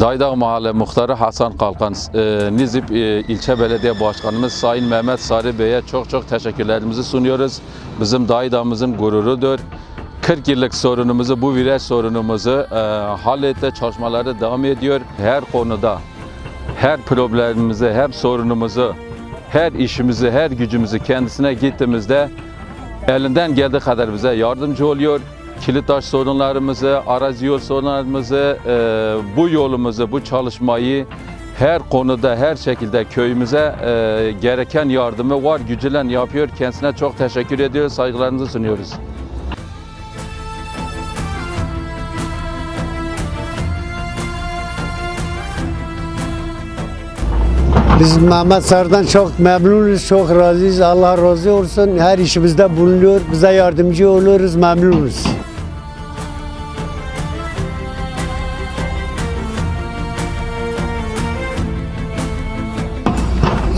Daydağ Mahalle Muhtarı Hasan Kalkan, e, Nizip e, İlçe Belediye Başkanımız Sayın Mehmet Sarı Bey'e çok çok teşekkürlerimizi sunuyoruz. Bizim Daydağ'ımızın gururudur. 40 yıllık sorunumuzu, bu viraj sorunumuzu e, halletme çalışmaları devam ediyor. Her konuda, her problemimizi, her sorunumuzu, her işimizi, her gücümüzü kendisine gittiğimizde elinden geldiği kadar bize yardımcı oluyor. Kilit taş sorunlarımızı, arazi yol sorunlarımızı, e, bu yolumuzu, bu çalışmayı her konuda, her şekilde köyümüze e, gereken yardımı var gücüyle yapıyor. Kendisine çok teşekkür ediyoruz, saygılarımızı sunuyoruz. Biz Mehmet Sarı'dan çok memnunuz, çok razıyız. Allah razı olsun. Her işimizde bulunuyor. Bize yardımcı oluyoruz, memnunuz.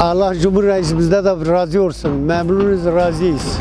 Allah Cumhur Reisimizde de razı olsun. Memnunuz, razıyız.